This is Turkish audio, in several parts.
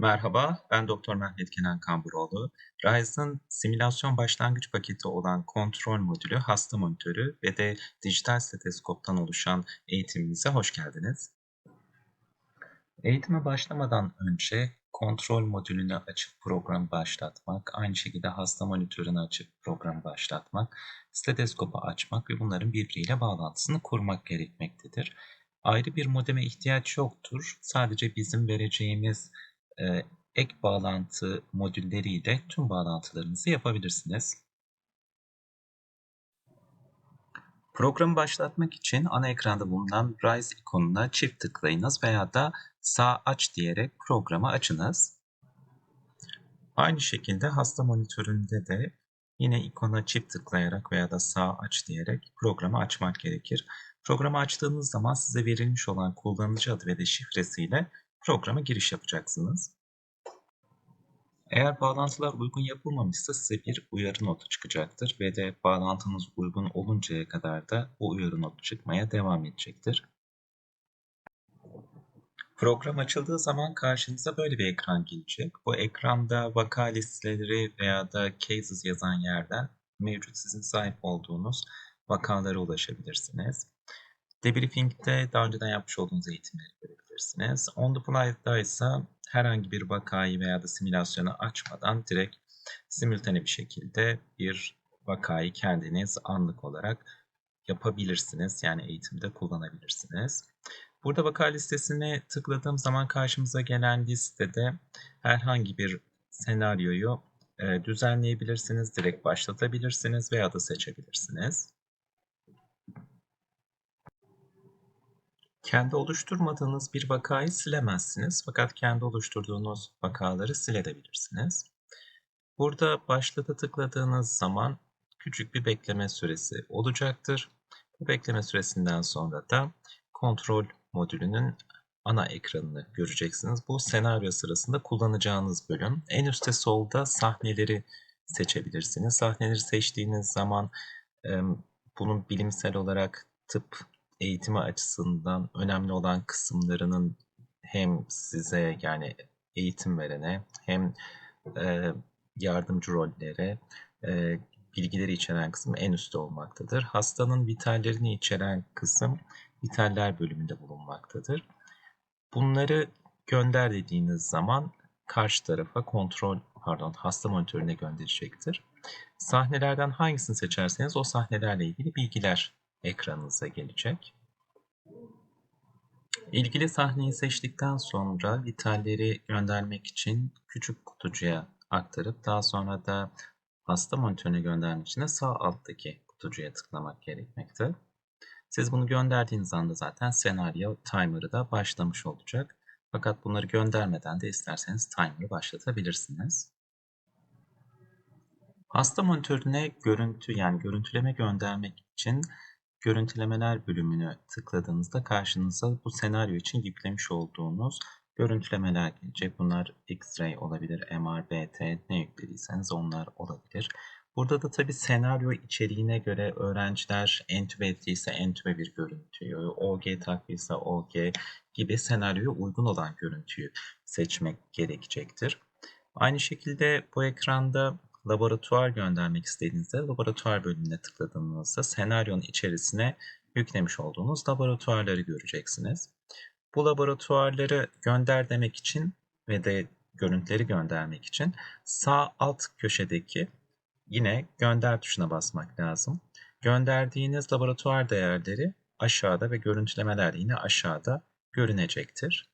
Merhaba, ben Doktor Mehmet Kenan Kamburoğlu. Rise'ın simülasyon başlangıç paketi olan kontrol modülü, hasta monitörü ve de dijital steteskoptan oluşan eğitimimize hoş geldiniz. Eğitime başlamadan önce kontrol modülünü açıp programı başlatmak, aynı şekilde hasta monitörünü açıp programı başlatmak, steteskopu açmak ve bunların birbiriyle bağlantısını kurmak gerekmektedir. Ayrı bir modeme ihtiyaç yoktur. Sadece bizim vereceğimiz ek bağlantı modülleriyle tüm bağlantılarınızı yapabilirsiniz. Programı başlatmak için ana ekranda bulunan Rise ikonuna çift tıklayınız veya da sağ aç diyerek programı açınız. Aynı şekilde hasta monitöründe de yine ikona çift tıklayarak veya da sağ aç diyerek programı açmak gerekir. Programı açtığınız zaman size verilmiş olan kullanıcı adı ve de şifresiyle programa giriş yapacaksınız. Eğer bağlantılar uygun yapılmamışsa size bir uyarı notu çıkacaktır ve de bağlantınız uygun oluncaya kadar da bu uyarı notu çıkmaya devam edecektir. Program açıldığı zaman karşınıza böyle bir ekran gelecek. Bu ekranda vaka listeleri veya da cases yazan yerden mevcut sizin sahip olduğunuz vakalara ulaşabilirsiniz. Debriefing'de daha önceden yapmış olduğunuz eğitimleri görebilirsiniz. On the fly'da ise herhangi bir vakayı veya da simülasyonu açmadan direkt simultane bir şekilde bir vakayı kendiniz anlık olarak yapabilirsiniz. Yani eğitimde kullanabilirsiniz. Burada vaka listesine tıkladığım zaman karşımıza gelen listede herhangi bir senaryoyu e, düzenleyebilirsiniz, direkt başlatabilirsiniz veya da seçebilirsiniz. Kendi oluşturmadığınız bir vakayı silemezsiniz fakat kendi oluşturduğunuz vakaları silebilirsiniz. Burada başlata tıkladığınız zaman küçük bir bekleme süresi olacaktır. Bu bekleme süresinden sonra da kontrol modülünün ana ekranını göreceksiniz. Bu senaryo sırasında kullanacağınız bölüm. En üstte solda sahneleri seçebilirsiniz. Sahneleri seçtiğiniz zaman bunun bilimsel olarak tıp eğitimi açısından önemli olan kısımlarının hem size yani eğitim verene hem e, yardımcı rollere e, bilgileri içeren kısım en üstte olmaktadır. Hastanın vitallerini içeren kısım vitaller bölümünde bulunmaktadır. Bunları gönder dediğiniz zaman karşı tarafa kontrol pardon hasta monitörüne gönderecektir. Sahnelerden hangisini seçerseniz o sahnelerle ilgili bilgiler ekranınıza gelecek. İlgili sahneyi seçtikten sonra vitalleri göndermek için küçük kutucuya aktarıp daha sonra da hasta monitörüne göndermek için de sağ alttaki kutucuya tıklamak gerekmekte. Siz bunu gönderdiğiniz anda zaten senaryo timer'ı da başlamış olacak. Fakat bunları göndermeden de isterseniz timer'ı başlatabilirsiniz. Hasta monitörüne görüntü yani görüntüleme göndermek için görüntülemeler bölümünü tıkladığınızda karşınıza bu senaryo için yüklemiş olduğunuz görüntülemeler gelecek. Bunlar X-ray olabilir, MR, BT ne yüklediyseniz onlar olabilir. Burada da tabi senaryo içeriğine göre öğrenciler entübe ettiyse entübe bir görüntüyü, OG taktıysa OG gibi senaryoya uygun olan görüntüyü seçmek gerekecektir. Aynı şekilde bu ekranda laboratuvar göndermek istediğinizde laboratuvar bölümüne tıkladığınızda senaryonun içerisine yüklemiş olduğunuz laboratuvarları göreceksiniz. Bu laboratuvarları gönder demek için ve de görüntüleri göndermek için sağ alt köşedeki yine gönder tuşuna basmak lazım. Gönderdiğiniz laboratuvar değerleri aşağıda ve görüntülemeler yine aşağıda görünecektir.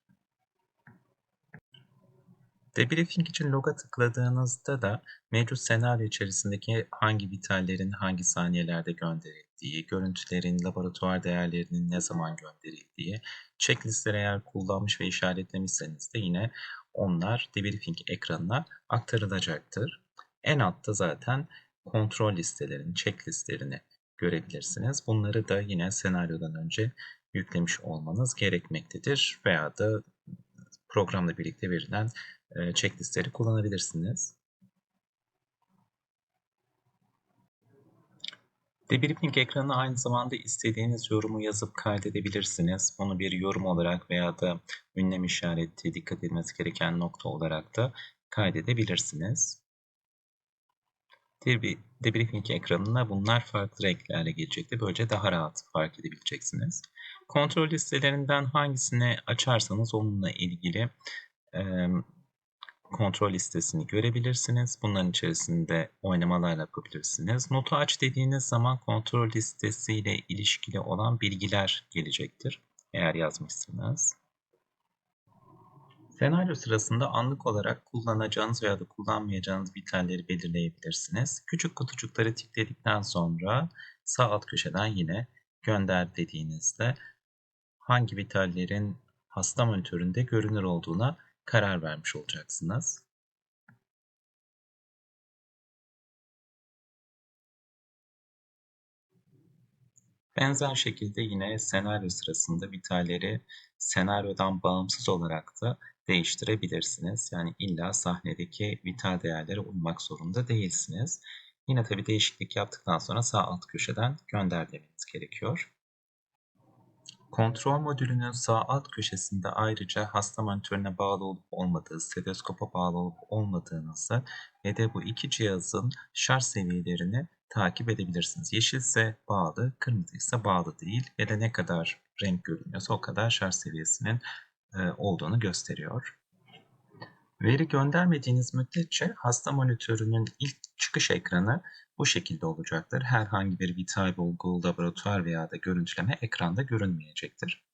Debriefing için log'a tıkladığınızda da mevcut senaryo içerisindeki hangi vitallerin hangi saniyelerde gönderildiği, görüntülerin laboratuvar değerlerinin ne zaman gönderildiği, checklistleri eğer kullanmış ve işaretlemişseniz de yine onlar debriefing ekranına aktarılacaktır. En altta zaten kontrol listelerini, checklistlerini görebilirsiniz. Bunları da yine senaryodan önce yüklemiş olmanız gerekmektedir veya da programla birlikte verilen checklistleri kullanabilirsiniz. Debriefing ekranına aynı zamanda istediğiniz yorumu yazıp kaydedebilirsiniz. Bunu bir yorum olarak veya da ünlem işareti, dikkat edilmesi gereken nokta olarak da kaydedebilirsiniz. Debriefing ekranına bunlar farklı renklerle gelecekti. Böylece daha rahat fark edebileceksiniz. Kontrol listelerinden hangisini açarsanız onunla ilgili kontrol listesini görebilirsiniz. Bunların içerisinde oynamalar yapabilirsiniz. Notu aç dediğiniz zaman kontrol listesiyle ilişkili olan bilgiler gelecektir. Eğer yazmışsınız. Senaryo sırasında anlık olarak kullanacağınız veya da kullanmayacağınız bitenleri belirleyebilirsiniz. Küçük kutucukları tıkladıktan sonra sağ alt köşeden yine gönder dediğinizde hangi vitallerin hasta monitöründe görünür olduğuna karar vermiş olacaksınız. Benzer şekilde yine senaryo sırasında vitalleri senaryodan bağımsız olarak da değiştirebilirsiniz. Yani illa sahnedeki vital değerlere uymak zorunda değilsiniz. Yine tabi değişiklik yaptıktan sonra sağ alt köşeden gönder demeniz gerekiyor. Kontrol modülünün sağ alt köşesinde ayrıca hasta monitörüne bağlı olup olmadığı, stetoskopa bağlı olup olmadığınızı ve de bu iki cihazın şarj seviyelerini takip edebilirsiniz. Yeşilse bağlı, kırmızıysa bağlı değil ve de ne kadar renk görünüyorsa o kadar şarj seviyesinin e, olduğunu gösteriyor. Veri göndermediğiniz müddetçe hasta monitörünün ilk çıkış ekranı bu şekilde olacaktır. Herhangi bir vital bulgu, laboratuvar veya da görüntüleme ekranda görünmeyecektir.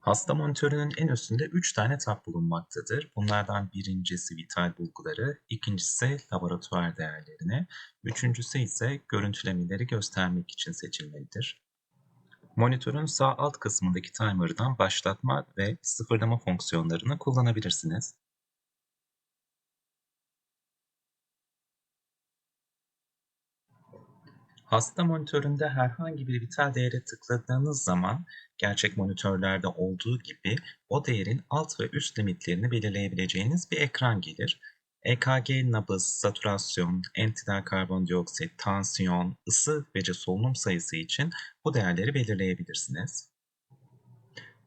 Hasta monitörünün en üstünde 3 tane tab bulunmaktadır. Bunlardan birincisi vital bulguları, ikincisi laboratuvar değerlerini, üçüncüsü ise görüntülemeleri göstermek için seçilmelidir. Monitörün sağ alt kısmındaki timer'dan başlatma ve sıfırlama fonksiyonlarını kullanabilirsiniz. Hasta monitöründe herhangi bir vital değere tıkladığınız zaman gerçek monitörlerde olduğu gibi o değerin alt ve üst limitlerini belirleyebileceğiniz bir ekran gelir. EKG, nabız, saturasyon, entidal karbondioksit, tansiyon, ısı ve solunum sayısı için bu değerleri belirleyebilirsiniz.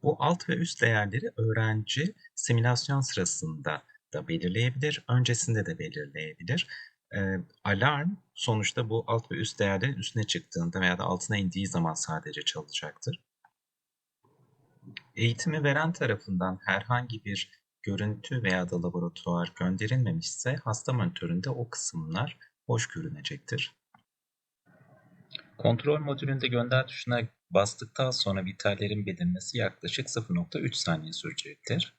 Bu alt ve üst değerleri öğrenci simülasyon sırasında da belirleyebilir, öncesinde de belirleyebilir. E, alarm sonuçta bu alt ve üst değerlerin üstüne çıktığında veya da altına indiği zaman sadece çalacaktır. Eğitimi veren tarafından herhangi bir görüntü veya da laboratuvar gönderilmemişse hasta monitöründe o kısımlar boş görünecektir. Kontrol modülünde gönder tuşuna bastıktan sonra vitallerin belirmesi yaklaşık 0.3 saniye sürecektir.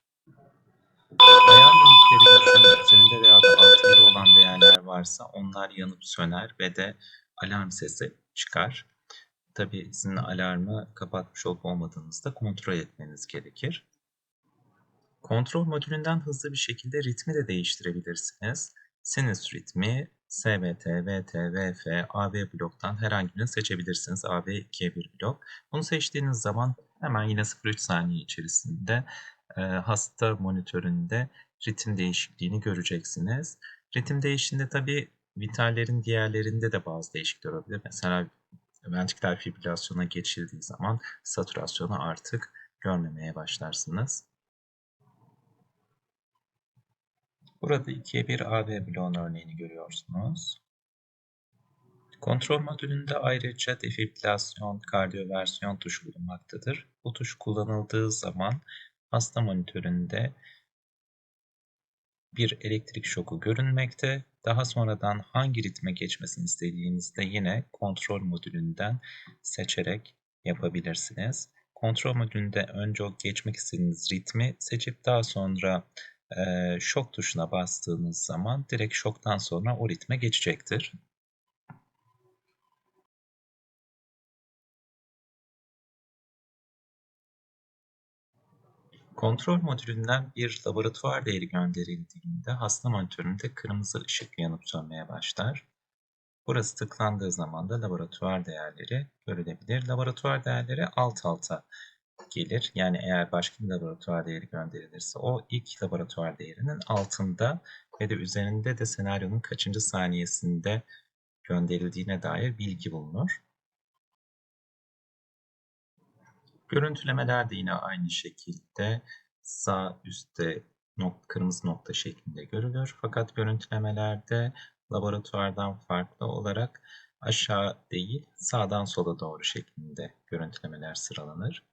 Ayar limitlerinizin üzerinde veya da altında olan değerler varsa onlar yanıp söner ve de alarm sesi çıkar. Tabi sizin alarmı kapatmış olup olmadığınızı da kontrol etmeniz gerekir. Kontrol modülünden hızlı bir şekilde ritmi de değiştirebilirsiniz. Sinüs ritmi, SVT, VT, VF, AV bloktan herhangi birini seçebilirsiniz. AV 2'ye bir blok. Bunu seçtiğiniz zaman hemen yine 0.3 saniye içerisinde e, hasta monitöründe ritim değişikliğini göreceksiniz. Ritim değiştiğinde tabi vitallerin diğerlerinde de bazı değişiklikler olabilir. Mesela ventriküler fibrilasyona geçildiği zaman saturasyonu artık görmemeye başlarsınız. Burada 2'ye 1 AB bloğun örneğini görüyorsunuz. Kontrol modülünde ayrıca defibrilasyon, kardiyoversiyon tuşu bulunmaktadır. Bu tuş kullanıldığı zaman hasta monitöründe bir elektrik şoku görünmekte. Daha sonradan hangi ritme geçmesini istediğinizde yine kontrol modülünden seçerek yapabilirsiniz. Kontrol modülünde önce o geçmek istediğiniz ritmi seçip daha sonra e, şok tuşuna bastığınız zaman direkt şoktan sonra o ritme geçecektir. Kontrol modülünden bir laboratuvar değeri gönderildiğinde hasta monitöründe kırmızı ışık yanıp sönmeye başlar. Burası tıklandığı zaman da laboratuvar değerleri görülebilir. Laboratuvar değerleri alt alta gelir. Yani eğer başka bir laboratuvar değeri gönderilirse o ilk laboratuvar değerinin altında ve de üzerinde de senaryonun kaçıncı saniyesinde gönderildiğine dair bilgi bulunur. Görüntülemeler de yine aynı şekilde sağ üstte nok kırmızı nokta şeklinde görülür. Fakat görüntülemelerde laboratuvardan farklı olarak aşağı değil sağdan sola doğru şeklinde görüntülemeler sıralanır.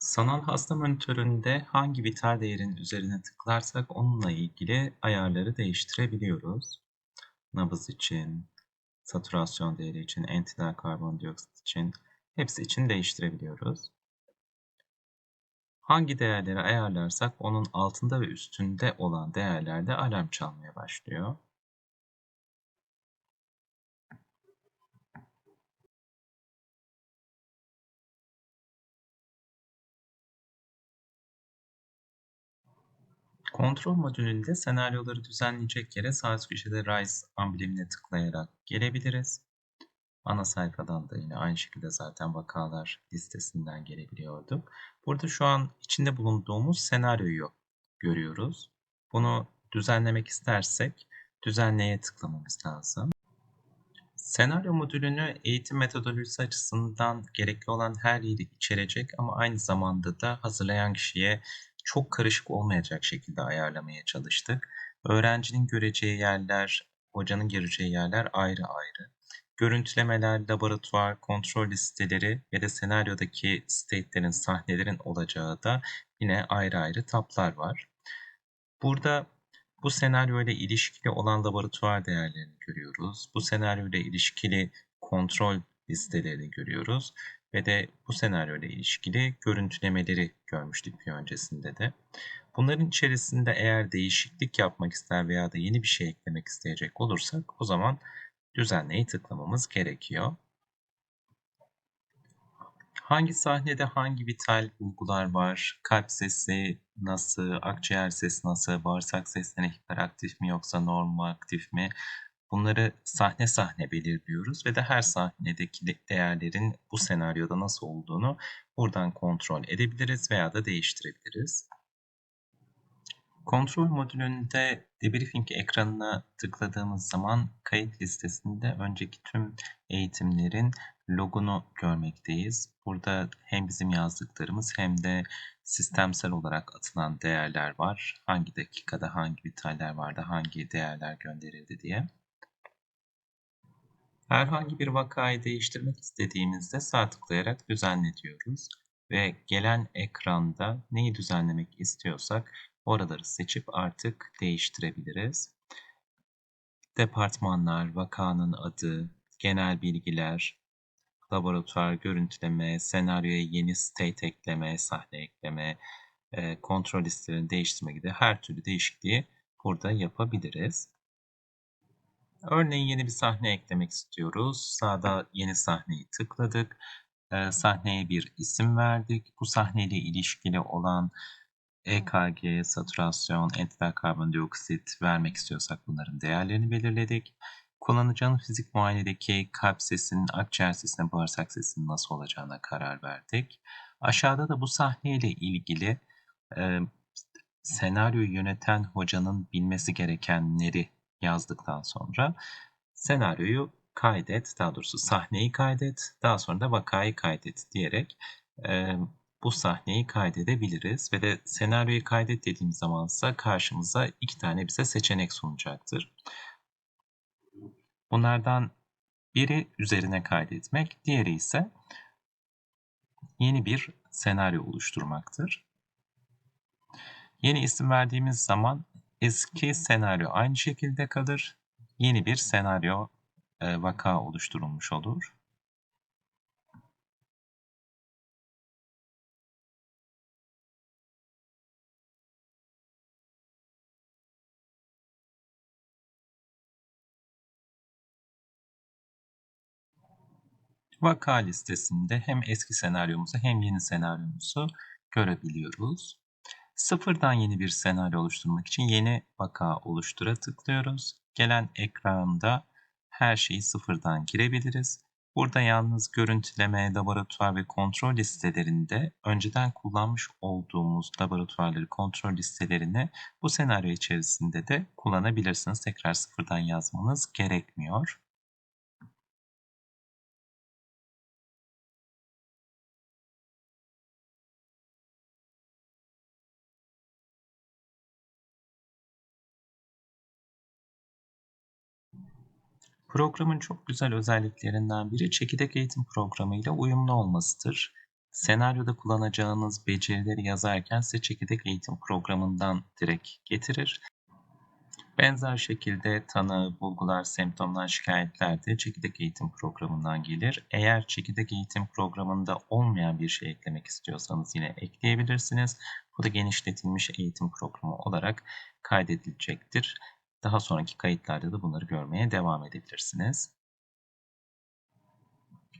Sanal hasta monitöründe hangi vital değerin üzerine tıklarsak onunla ilgili ayarları değiştirebiliyoruz. Nabız için, saturasyon değeri için, entidal karbondioksit için hepsi için değiştirebiliyoruz. Hangi değerleri ayarlarsak onun altında ve üstünde olan değerlerde alarm çalmaya başlıyor. Kontrol modülünde senaryoları düzenleyecek yere sağ üst köşede Rise amblemine tıklayarak gelebiliriz. Ana sayfadan da yine aynı şekilde zaten vakalar listesinden gelebiliyorduk. Burada şu an içinde bulunduğumuz senaryoyu görüyoruz. Bunu düzenlemek istersek düzenleye tıklamamız lazım. Senaryo modülünü eğitim metodolojisi açısından gerekli olan her yeri içerecek ama aynı zamanda da hazırlayan kişiye çok karışık olmayacak şekilde ayarlamaya çalıştık. Öğrencinin göreceği yerler, hocanın göreceği yerler ayrı ayrı. Görüntülemeler, laboratuvar, kontrol listeleri ve de senaryodaki state'lerin, sahnelerin olacağı da yine ayrı ayrı tablar var. Burada bu senaryo ile ilişkili olan laboratuvar değerlerini görüyoruz. Bu senaryo ile ilişkili kontrol listelerini görüyoruz ve de bu senaryo ile ilişkili görüntülemeleri görmüştük bir öncesinde de. Bunların içerisinde eğer değişiklik yapmak ister veya da yeni bir şey eklemek isteyecek olursak o zaman düzenleyi tıklamamız gerekiyor. Hangi sahnede hangi vital bulgular var? Kalp sesi nasıl, akciğer sesi nasıl, bağırsak sesleri hiperaktif mi yoksa normal aktif mi? Bunları sahne sahne belirliyoruz ve de her sahnedeki değerlerin bu senaryoda nasıl olduğunu buradan kontrol edebiliriz veya da değiştirebiliriz. Kontrol modülünde debriefing ekranına tıkladığımız zaman kayıt listesinde önceki tüm eğitimlerin logunu görmekteyiz. Burada hem bizim yazdıklarımız hem de sistemsel olarak atılan değerler var. Hangi dakikada hangi vitaller vardı, hangi değerler gönderildi diye. Herhangi bir vakayı değiştirmek istediğimizde sağ tıklayarak düzenle diyoruz ve gelen ekranda neyi düzenlemek istiyorsak oraları seçip artık değiştirebiliriz. Departmanlar, vakanın adı, genel bilgiler, laboratuvar görüntüleme, senaryoya yeni state ekleme, sahne ekleme, kontrol listelerini değiştirme gibi her türlü değişikliği burada yapabiliriz. Örneğin yeni bir sahne eklemek istiyoruz. Sağda yeni sahneyi tıkladık. E, sahneye bir isim verdik. Bu sahneyle ilişkili olan EKG, saturasyon, entidal karbondioksit vermek istiyorsak bunların değerlerini belirledik. Kullanıcının fizik muayenedeki kalp sesinin, akciğer sesinin, bağırsak sesinin nasıl olacağına karar verdik. Aşağıda da bu sahneyle ilgili e, senaryoyu yöneten hocanın bilmesi gerekenleri yazdıktan sonra senaryoyu kaydet, daha doğrusu sahneyi kaydet, daha sonra da vakayı kaydet diyerek e, bu sahneyi kaydedebiliriz. Ve de senaryoyu kaydet dediğimiz zaman ise karşımıza iki tane bize seçenek sunacaktır. Bunlardan biri üzerine kaydetmek, diğeri ise yeni bir senaryo oluşturmaktır. Yeni isim verdiğimiz zaman eski senaryo aynı şekilde kalır. Yeni bir senaryo e, vaka oluşturulmuş olur. Vaka listesinde hem eski senaryomuzu hem yeni senaryomuzu görebiliyoruz. Sıfırdan yeni bir senaryo oluşturmak için yeni vaka oluştura tıklıyoruz. Gelen ekranda her şeyi sıfırdan girebiliriz. Burada yalnız görüntüleme, laboratuvar ve kontrol listelerinde önceden kullanmış olduğumuz laboratuvarları, kontrol listelerini bu senaryo içerisinde de kullanabilirsiniz. Tekrar sıfırdan yazmanız gerekmiyor. Programın çok güzel özelliklerinden biri çekirdek eğitim programı ile uyumlu olmasıdır. Senaryoda kullanacağınız becerileri yazarken size çekirdek eğitim programından direkt getirir. Benzer şekilde tanı, bulgular, semptomlar, şikayetler de çekirdek eğitim programından gelir. Eğer çekirdek eğitim programında olmayan bir şey eklemek istiyorsanız yine ekleyebilirsiniz. Bu da genişletilmiş eğitim programı olarak kaydedilecektir. Daha sonraki kayıtlarda da bunları görmeye devam edebilirsiniz.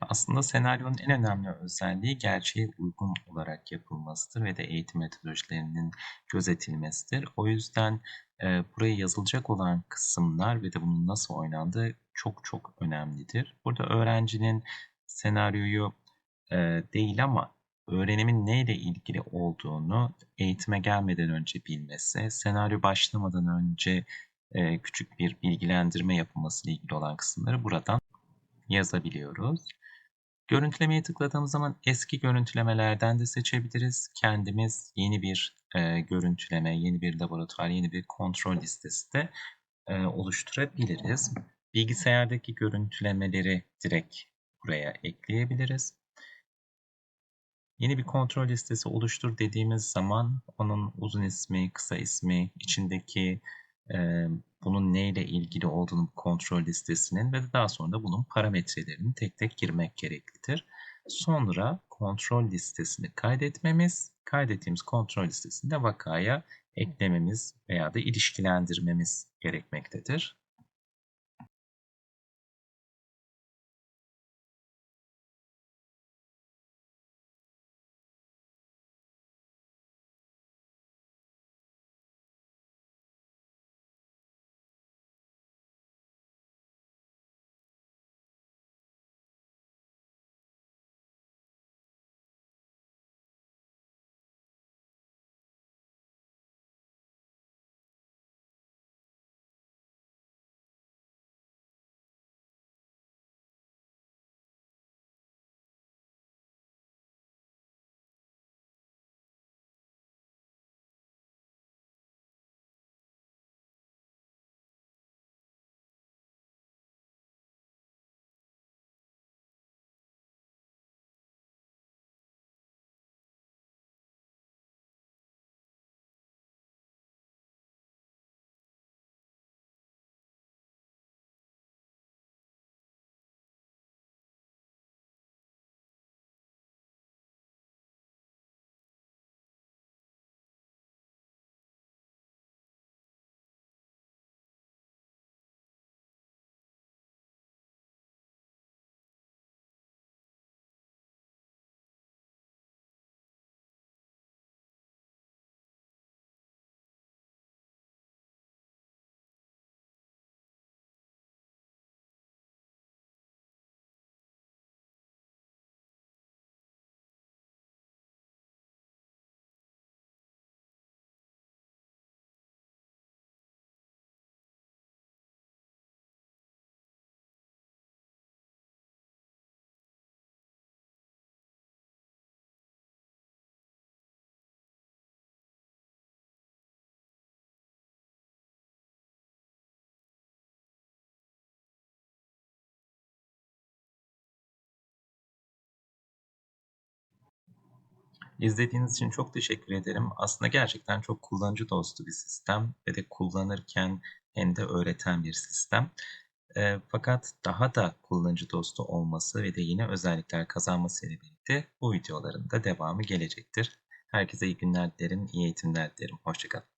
Aslında senaryonun en önemli özelliği gerçeğe uygun olarak yapılmasıdır ve de eğitim metodolojilerinin gözetilmesidir. O yüzden e, buraya yazılacak olan kısımlar ve de bunun nasıl oynandığı çok çok önemlidir. Burada öğrencinin senaryoyu e, değil ama öğrenimin neyle ilgili olduğunu eğitime gelmeden önce bilmesi, senaryo başlamadan önce e, küçük bir bilgilendirme yapılması ile ilgili olan kısımları buradan yazabiliyoruz. Görüntülemeye tıkladığımız zaman eski görüntülemelerden de seçebiliriz. Kendimiz yeni bir e, görüntüleme, yeni bir laboratuvar, yeni bir kontrol listesi de e, oluşturabiliriz. Bilgisayardaki görüntülemeleri direkt buraya ekleyebiliriz. Yeni bir kontrol listesi oluştur dediğimiz zaman onun uzun ismi, kısa ismi, içindeki e, bunun neyle ilgili olduğunu kontrol listesinin ve daha sonra da bunun parametrelerini tek tek girmek gereklidir. Sonra kontrol listesini kaydetmemiz, kaydettiğimiz kontrol listesinde vakaya eklememiz veya da ilişkilendirmemiz gerekmektedir. İzlediğiniz için çok teşekkür ederim. Aslında gerçekten çok kullanıcı dostu bir sistem ve de kullanırken hem de öğreten bir sistem. E, fakat daha da kullanıcı dostu olması ve de yine özellikler kazanması ile birlikte bu videoların da devamı gelecektir. Herkese iyi günler dilerim, iyi eğitimler dilerim. Hoşçakalın.